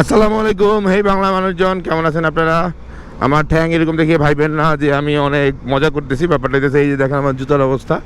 আসসালামু আলাইকুম। হেই বাংলা মানুষজন, কেমন আছেন আপনারা? আমার ঠ্যাং এরকম দেখিয়ে ভাইবেন না যে আমি অনেক মজা করতেছি। ব্যাপারটা এই যে দেখেন আমার জুতার অবস্থা।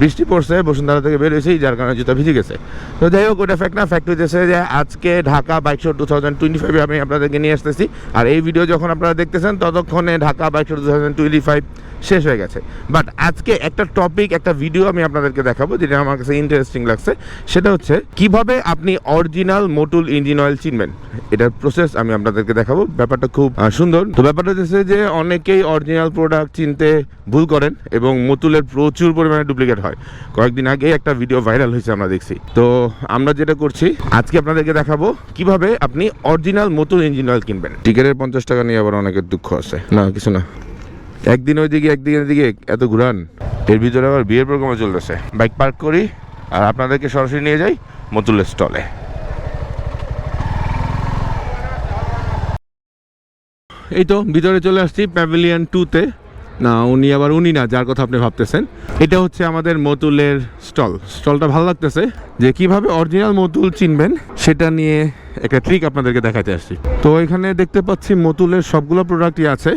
বৃষ্টি পড়ছে, বসুন্ধরা থেকে বের হয়েছি, যার কারণে জুতা ভিজে গেছে। তো যাই হোক, ওটা ফ্যাক্ট না ফ্যাক্ট হইতেছে যে আজকে Dhaka bike show two thousand twenty ফাইভে আমি আপনাদেরকে নিয়ে আসতেছি। আর এই ভিডিও যখন আপনারা দেখতেছেন, ততক্ষণে Dhaka bike show two thousand twenty five শেষ হয়ে গেছে। বাট আজকে একটা টপিক একটা ভিডিও আমি আপনাদেরকে দেখাবো, যেটা আমার কাছে ইন্টারেস্টিং লাগছে। সেটা হচ্ছে, কীভাবে আপনি অরিজিনাল মোটুল ইঞ্জিন অয়েল চিনবেন? এটার প্রসেস আমি আপনাদেরকে দেখাবো। ব্যাপারটা খুব সুন্দর। তো ব্যাপারটা হচ্ছে যে, অনেকেই অরিজিনাল প্রোডাক্ট চিনতে ভুল করেন এবং মোটুলের প্রচুর পরিমাণে ডুপ্লিকেট হয়। কয়েকদিন আগে একটা ভিডিও ভাইরাল হয়েছে আমরা দেখছি। তো আমরা যেটা করছি আজকে আপনাদেরকে দেখাবো কীভাবে আপনি অরিজিনাল মোটুল ইঞ্জিন অয়েল কিনবেন। টিকেটের পঞ্চাশ টাকা নিয়ে আবার অনেকের দুঃখ আছে। না কিছু না। একদিন ওইদিকে একদিন এদিকে এত ঘুরান। এর ভিতরে আবার বিয়ের প্রোগ্রামে চলতেছে। বাইক পার্ক করি আর আপনাদেরকে সরাসরি নিয়ে যাই মতুলের স্টলে এই তো ভিতরে চলে আসছি প্যাভিলিয়ন টুতে না, উনি আবার উনি না, যার কথা আপনি ভাবতেছেন। এটা হচ্ছে আমাদের মতুলের স্টল। স্টলটা ভালো লাগতেছে যে কীভাবে অরিজিনাল মতুল চিনবেন, সেটা নিয়ে একটা ট্রিক আপনাদেরকে দেখাতে আসছি। তো এখানে দেখতে পাচ্ছি মতুলের সবগুলো প্রোডাক্টই আছে।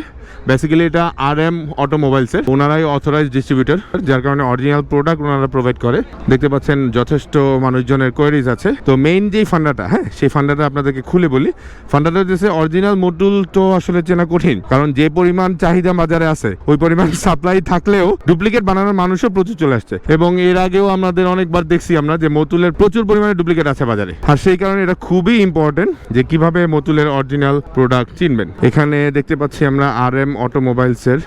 বেসিক্যালি এটা আর এম অটোমোবাইলসের ওনারাই অথরাইজ ডিস্ট্রিবিউটর যার কারণে অরিজিনাল প্রোডাক্ট ওনারা প্রোভাইড করে। দেখতে পাচ্ছেন যথেষ্ট মানুষজনের কোয়ারিজ আছে। তো মেইন যেই ফান্ডাটা হ্যাঁ সেই ফান্ডাটা আপনাদেরকে খুলে বলি। ফান্ডাটা হচ্ছে অরিজিনাল মডুল তো আসলে চেনা কঠিন। কারণ যে পরিমাণ চাহিদা বাজারে আছে, ওই পরিমাণ সাপ্লাই থাকলেও ডুপ্লিকেট বানানোর মানুষও প্রচুর চলে আসছে। এবং এর আগেও আমাদের অনেকবার দেখছি আমরা যে মতুলের প্রচুর পরিমাণে ডুপ্লিকেট আছে বাজারে। আর সেই কারণে এটা খুবই ইম্পর্টেন্ট যে কীভাবে মতুলের অরিজিনাল প্রোডাক্ট চিনবেন। এখানে দেখতে পাচ্ছি আমরা আর এম অটোমোবাইলসের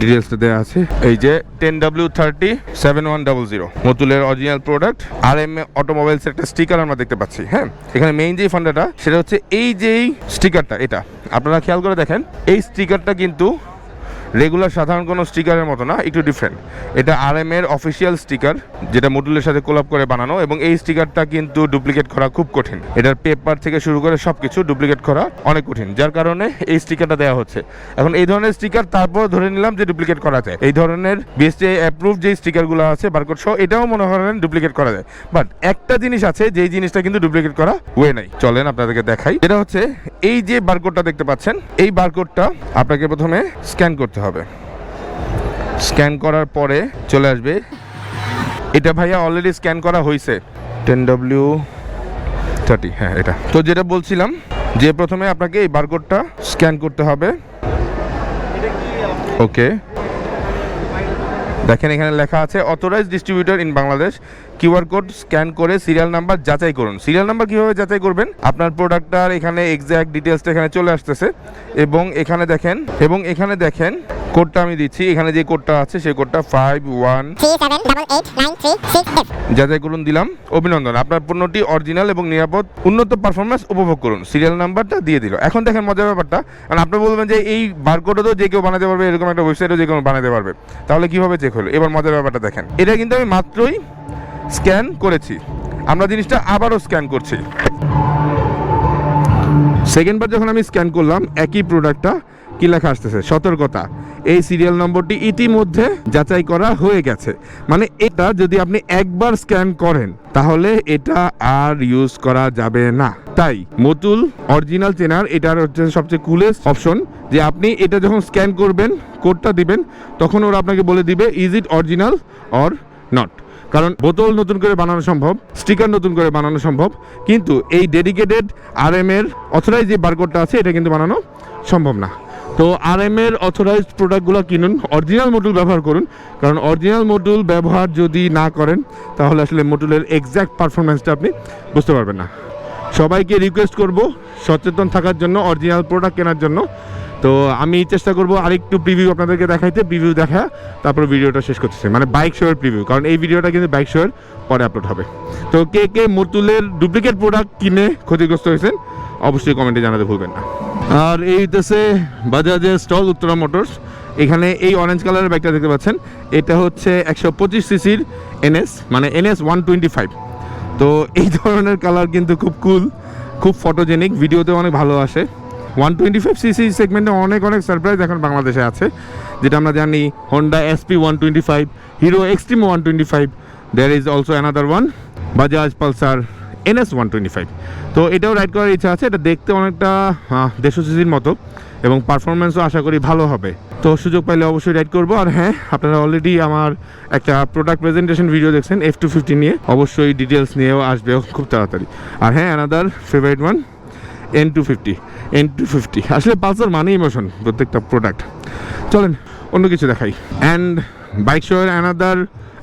ডিটেলসটা দেওয়া আছে। এই যে ten W thirty seven one double zero মতুলের original product R M automobiles একটা স্টিকার আমরা দেখতে পাচ্ছি হ্যাঁ? এখানে মেইন যে ফান্ডাটা সেটা হচ্ছে এই যেই স্টিকারটা এটা। আপনারা খেয়াল করে দেখেন, এই স্টিকারটা কিন্তু রেগুলার সাধারণ কোনো স্টিকারের মতো না, একটু ডিফারেন্ট এটা আর এম এর অফিসিয়াল স্টিকার যেটা মডুলের সাথে কোলাপ করে বানানো, এবং এই স্টিকারটা কিন্তু ডুপ্লিকেট করা খুব কঠিন। এটার পেপার থেকে শুরু করে সব কিছু ডুপ্লিকেট করা অনেক কঠিন, যার কারণে এই স্টিকারটা দেওয়া হচ্ছে। এখন এই ধরনের স্টিকার তারপর ধরে নিলাম যে ডুপ্লিকেট করা যায়। এই ধরনের বিএসটিআই অ্যাপ্রুভ যে স্টিকারগুলো আছে বারকোড সহ, এটাও মনে করেন ডুপ্লিকেট করা যায়। বাট একটা জিনিস আছে, যেই জিনিসটা কিন্তু ডুপ্লিকেট করা ওয়ে নাই। চলেন আপনাদেরকে দেখাই। এটা হচ্ছে এই যে বারকোডটা দেখতে পাচ্ছেন, এই বারকোডটা আপনাকে প্রথমে স্ক্যান করতে হবে। স্ক্যান করার পরে চলে আসবে। এটা ভাইয়া অলরেডি স্ক্যান করা হয়েছে টেন ডব্লিউ থার্টি হ্যাঁ এটা। তো যেটা বলছিলাম যে প্রথমে আপনাকে এই বারকোডটা স্ক্যান করতে হবে। ওকে দেখেন এখানে লেখা আছে authorize distributor in Bangladesh QR code scan করে সিরিয়াল নাম্বার যাচাই করুন। সিরিয়াল নাম্বার কীভাবে যাচাই করবেন? আপনার প্রোডাক্টটার এখানে এক্স্যাক্ট ডিটেলসটা এখানে চলে আসতেছে এবং এখানে দেখেন এবং এখানে দেখেন কোডটা আমি দিচ্ছি। এখানে যে কোডটা আছে সেই কোডটা ফাইভ ওয়ান. যাচাই করুন দিলাম। অভিনন্দন। আপনার পণ্যটি অরিজিনাল এবং নিরাপদ উন্নত পারফরমেন্স উপভোগ করুন। সিরিয়াল নাম্বারটা দিয়ে দিল। এখন দেখেন মজার ব্যাপারটা কারণ আপনি বলবেন যে এই বারকোডও তো যে কেউ বানাতে পারবে এরকম একটা ওয়েবসাইটও যে কেউ বানাতে পারবে। তাহলে কীভাবে চেক হলো? এবার মজার ব্যাপারটা দেখেন। এটা কিন্তু আমি মাত্রই স্ক্যান করেছি। আমরা জিনিসটা আবারও স্ক্যান করছি। সেকেন্ডবার যখন আমি স্ক্যান করলাম, একই প্রোডাক্টটা কি লেখা আসতেছে? সতর্কতা। এই সিরিয়াল নম্বরটি ইতিমধ্যে যাচাই করা হয়ে গেছে। মানে এটা যদি আপনি একবার স্ক্যান করেন, তাহলে এটা আর ইউজ করা যাবে না। তাই মতুল অরিজিনাল চেনার এটার হচ্ছে সবচেয়ে কুলেস্ট অপশন যে আপনি এটা যখন স্ক্যান করবেন কোডটা দিবেন, তখন ওরা আপনাকে বলে দিবে is it original or not কারণ বোতল নতুন করে বানানো সম্ভব, স্টিকার নতুন করে বানানো সম্ভব, কিন্তু এই ডেডিকেটেড আর এম এর অথরাইজ যে বারকোডটা আছে, এটা কিন্তু বানানো সম্ভব না। তো আর এম এর অথরাইজড প্রোডাক্টগুলো কিনুন অরিজিনাল মডুল ব্যবহার করুন, কারণ অরিজিনাল মডুল ব্যবহার যদি না করেন, তাহলে আসলে মডুলের এক্স্যাক্ট পারফরমেন্সটা আপনি বুঝতে পারবেন না। সবাইকে রিকোয়েস্ট করব, সচেতন থাকার জন্য অরিজিনাল প্রোডাক্ট কেনার জন্য। তো আমি চেষ্টা করব আরেকটু প্রিভিউ আপনাদেরকে দেখাইতে প্রিভিউ দেখা, তারপর ভিডিওটা শেষ করতেছে। মানে বাইক শোয়ের প্রিভিউ কারণ এই ভিডিওটা কিন্তু বাইক শোয়ের পরে আপলোড হবে। তো কে কে মতুলের ডুপ্লিকেট প্রোডাক্ট কিনে ক্ষতিগ্রস্ত হয়েছেন, অবশ্যই কমেন্টে জানাতে ভুলবেন না। আর এই দেশে বাজাজের স্টল উত্তরা মোটরস এখানে এই অরেঞ্জ কালারের বাইকটা দেখতে পাচ্ছেন। এটা হচ্ছে একশো পঁচিশ সিসির এনএস মানে এনএস ওয়ান টোয়েন্টি ফাইভ তো এই ধরনের কালার কিন্তু খুব কুল খুব ফটোজেনিক ভিডিওতে অনেক ভালো আসে। ওয়ান টোয়েন্টি ফাইভ সিসি সেগমেন্টে অনেক অনেক সারপ্রাইজ এখন বাংলাদেশে আছে, যেটা আমরা জানি Honda SP one twenty five Hero Xtreme one twenty five there is also another one Bajaj Pulsar NS one twenty five তো এটাও রাইড করার ইচ্ছা আছে, এটা দেখতে অনেকটা দেড়শো সিসির মতো এবং পারফরমেন্সও আশা করি ভালো হবে। তো সুযোগ পাইলে অবশ্যই রাইড করব, আর হ্যাঁ আপনারা অলরেডি আমার একটা প্রোডাক্ট প্রেজেন্টেশন ভিডিও দেখছেন এফ টু ফিফটি নিয়ে, অবশ্যই ডিটেলস নিয়েও আসবেও খুব তাড়াতাড়ি। আর হ্যাঁ another favourite one N two fifty N two fifty আসলে পালসার মানে ইমোশন প্রত্যেকটা প্রোডাক্ট চলেন, অন্য কিছু দেখাই। অ্যান্ড বাইক শোয়ের অ্যানাদার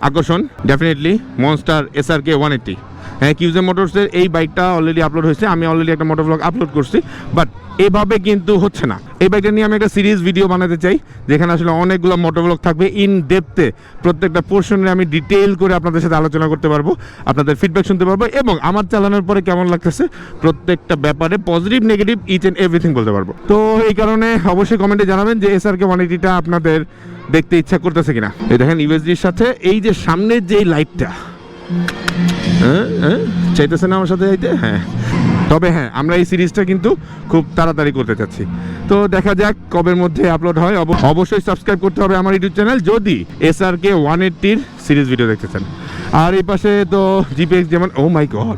আকর্ষণ definitely monster S R K one eighty হ্যাঁ কিউজে মোটরসের এই বাইকটা অলরেডি আপলোড হয়েছে। আমি অলরেডি একটা মোটর ব্লগ আপলোড করছি বাট এভাবে কিন্তু হচ্ছে না। এই বাইকটা নিয়ে আমি একটা সিরিজ ভিডিও বানাতে চাই, যেখানে আসলে অনেকগুলো মোটর ব্লগ থাকবে ইন ডেপথে প্রত্যেকটা পোর্শনে আমি ডিটেল করে আপনাদের সাথে আলোচনা করতে পারব, আপনাদের ফিডব্যাক শুনতে পারব, এবং আমার চালানোর পরে কেমন লাগতেছে, প্রত্যেকটা ব্যাপারে positive negative each and everything বলতে পারব। তো এই কারণে অবশ্যই কমেন্টে জানাবেন যে এস আর কে ওয়ান এইটিটা আপনাদের দেখতে ইচ্ছা করতেছে কিনা। এই দেখেন ইউএসডির সাথে, এই যে সামনের যে লাইটটা চাইতেছে না আমার সাথে যাইতে? হ্যাঁ। তবে হ্যাঁ আমরা এই সিরিজটা কিন্তু খুব তাড়াতাড়ি করতে চাচ্ছি। তো দেখা যাক কবের মধ্যে আপলোড হয়। অব- অবশ্যই সাবস্ক্রাইব করতে হবে আমার ইউটিউব চ্যানেল যদি এস আর কে ওয়ান এইট্টির সিরিজ ভিডিও দেখতে চান। আর এই পাশে তো জিপিএক্স যেমন ও মাই গড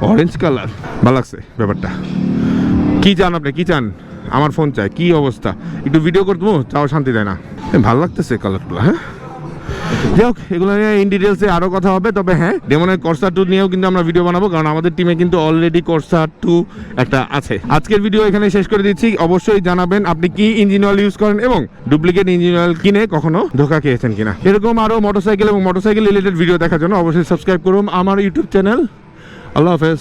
অরেঞ্জ কালার ভালো লাগছে ব্যাপারটা। কি চান আপনি? কি চান? আমার ফোন চাই। কি অবস্থা? একটু ভিডিও করব তাও শান্তি দেয় না। ভালো লাগতেছে কালারগুলো হ্যাঁ? যাই হোক এগুলো নিয়ে ইন ডিটেলসে আরও কথা হবে, তবে হ্যাঁ ডেমনের কর্সা টু নিয়েও কিন্তু আমরা ভিডিও বানাবো, কারণ আমাদের টিমে কিন্তু অলরেডি কর্সা টু একটা আছে। আজকের ভিডিও এখানে শেষ করে দিচ্ছি, অবশ্যই জানাবেন আপনি কি ইঞ্জিন অয়েল ইউজ করেন এবং ডুপ্লিকেট ইঞ্জিন অয়েল কিনে কখনো ধোকা খেয়েছেন কিনা। এরকম আরও মোটরসাইকেল এবং মোটরসাইকেল রিলেটেড ভিডিও দেখার জন্য অবশ্যই সাবস্ক্রাইব করুন আমার ইউটিউব চ্যানেল আল্লাহ হাফেজ।